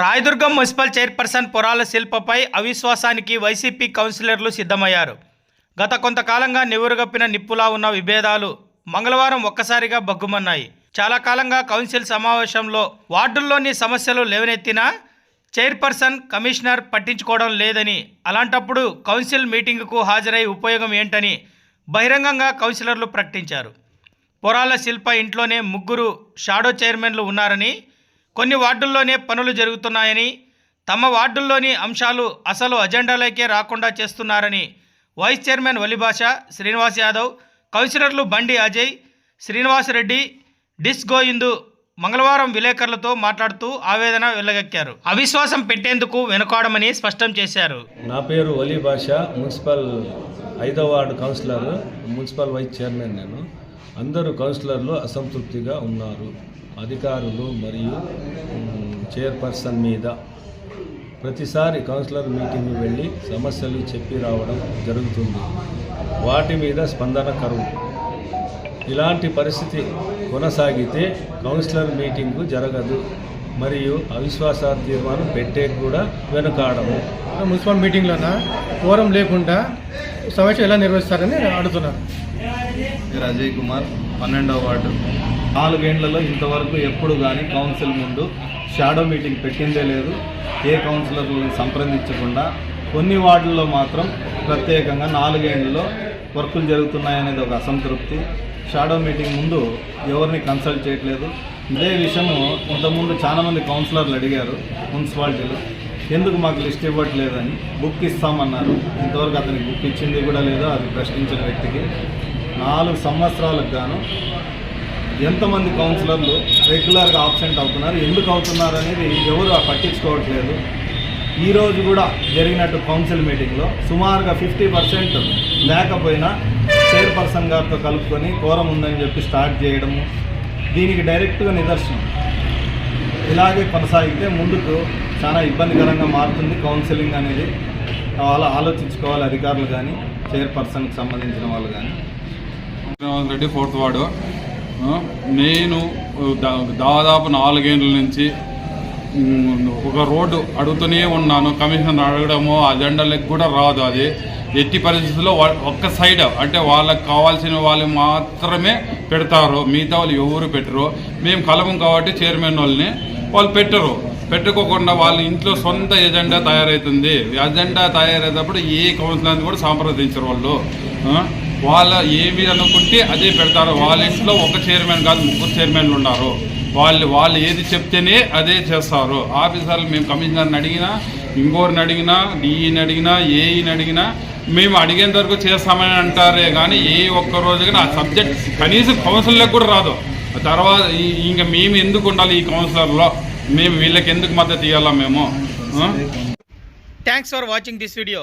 Rayadurgam municipal chairperson Porala శిల్పపై అవిశ్వాసానికి YCP కౌన్సిలర్లు సిద్ధమయ్యారు. గత కొంతకాలంగా నివురుగప్పిన నిప్పులా ఉన్న విభేదాలు మంగళవారం ఒక్కసారిగా బగ్గుమన్నాయి చాలా కాలంగా కౌన్సిల్ సమావేశంలో వార్డుల్లోని సమస్యలు లేవనెత్తినా చైర్పర్సన్ కమిషనర్ పట్టించుకోవడం లేదని అలాంటప్పుడు కౌన్సిల్ మీటింగుకు హాజరై ఉపయోగం ఏంటని బహిరంగంగా కౌన్సిలర్లు ప్రకటించారు. పొరాల శిల్ప ఇంట్లోనే ముగ్గురు షాడో చైర్మన్లు ఉన్నారని కొన్ని వార్డుల్లోనే పనులు జరుగుతున్నాయని తమ వార్డుల్లోని అంశాలు అసలు అజెండాలోకే రాకుండా చేస్తున్నారని వైస్ చైర్మన్ వలిభాష శ్రీనివాస్ యాదవ్ కౌన్సిలర్లు బండి అజయ్ శ్రీనివాస్ రెడ్డి డిస్ గోయిందు మంగళవారం విలేకరులతో మాట్లాడుతూ ఆవేదన వెల్లగక్కారు. అవిశ్వాసం పెట్టేందుకు వెనుకాడమని స్పష్టం చేశారు. నా పేరు వలీ భాష మున్సిపల్ ఐదో ward councillor municipal vice chairman నేను. అందరూ కౌన్సిలర్లు అసంతృప్తిగా ఉన్నారు. అధికారులు మరియు చైర్పర్సన్ మీద ప్రతిసారి కౌన్సిలర్ మీటింగ్ వెళ్ళి సమస్యలు చెప్పి రావడం జరుగుతుంది. వాటి మీద స్పందన కరువు. ఇలాంటి పరిస్థితి కొనసాగితే కౌన్సిలర్ మీటింగు జరగదు. మరియు అవిశ్వాస తీర్మానం పెట్టే కూడా వెనుకాడము. మున్సిపల్ మీటింగ్లోన ఫోరం లేకుండా సమస్య ఎలా నిర్వహిస్తారని అడుగుతున్నాను పేరు అజయ్ కుమార్ పన్నెండవ వార్డు. నాలుగేండ్లలో ఇంతవరకు ఎప్పుడు కానీ కౌన్సిల్ ముందు షాడో మీటింగ్ పెట్టిందే లేదు. ఏ కౌన్సిలర్లను సంప్రదించకుండా కొన్ని వార్డుల్లో మాత్రం ప్రత్యేకంగా నాలుగేండ్లలో వర్కులు జరుగుతున్నాయనేది ఒక అసంతృప్తి. షాడో మీటింగ్ ముందు ఎవరిని కన్సల్ట్ చేయట్లేదు. ఇదే విషయము ఇంతకుముందు చాలామంది కౌన్సిలర్లు అడిగారు మున్సిపాలిటీలో. ఎందుకు మాకు లిస్ట్ ఇవ్వట్లేదని బుక్ ఇస్తామన్నారు. ఇంతవరకు అతనికి బుక్ ఇచ్చింది కూడా లేదో అది ప్రశ్నించిన వ్యక్తికి. నాలుగు సంవత్సరాలకు గాను ఎంతమంది కౌన్సిలర్లు రెగ్యులర్గా ఆబ్సెంట్ అవుతున్నారు ఎందుకు అవుతున్నారు అనేది ఎవరు పట్టించుకోవట్లేదు. ఈరోజు కూడా జరిగినట్టు కౌన్సిల్ మీటింగ్లో సుమారుగా ఫిఫ్టీ పర్సెంట్ లేకపోయినా చైర్పర్సన్ గారితో కలుపుకొని కోరం ఉందని చెప్పి స్టార్ట్ చేయడము దీనికి డైరెక్ట్గా నిదర్శనం. ఇలాగే కొనసాగితే ముందుకు చాలా ఇబ్బందికరంగా మారుతుంది కౌన్సిలింగ్ అనేది. వాళ్ళు ఆలోచించుకోవాలి అధికారులు కానీ చైర్పర్సన్కి సంబంధించిన వాళ్ళు కానీ శ్రీనివాస్ రెడ్డి ఫోర్త్ వార్డు. నేను దాదాపు నాలుగేండ్ల నుంచి ఒక రోడ్డు అడుగుతూనే ఉన్నాను. కమిషన్ అడగడము అజెండాలకు కూడా రాదు అది. ఎట్టి పరిస్థితుల్లో ఒక్క సైడ్ అంటే వాళ్ళకి కావాల్సిన వాళ్ళు మాత్రమే పెడతారు. మిగతా వాళ్ళు ఎవరు పెట్టరు. మేము కలము కాబట్టి చైర్మన్ వాళ్ళని వాళ్ళు పెట్టరు. పెట్టుకోకుండా వాళ్ళ ఇంట్లో సొంత ఎజెండా తయారవుతుంది ఎజెండా తయారయ్యేటప్పుడు ఏ కౌన్సిలర్ని కూడా సంప్రదించరు వాళ్ళు. వాళ్ళ ఏవి అనుకుంటే అదే పెడతారు. వాళ్ళ ఇంట్లో ఒక చైర్మన్ కాదు ముగ్గురు చైర్మన్లు ఉన్నారు వాళ్ళు వాళ్ళు ఏది చెప్తేనే అదే చేస్తారు. ఆఫీసర్లు మేము కమిషనర్ని అడిగినా ఇంకోరిని అడిగినా డిఈని అడిగినా ఏఈని అడిగినా మేము అడిగేంత వరకు చేస్తామని అంటారే కానీ ఏ ఒక్క రోజు కానీ ఆ సబ్జెక్ట్ కనీసం కౌన్సిలర్లకు కూడా రాదు. తర్వాత ఇంకా మేము ఎందుకు ఉండాలి ఈ కౌన్సిలర్లో? మేము వీళ్ళకి ఎందుకు మద్దతు ఇవ్వాలా మేము? Thanks for watching this video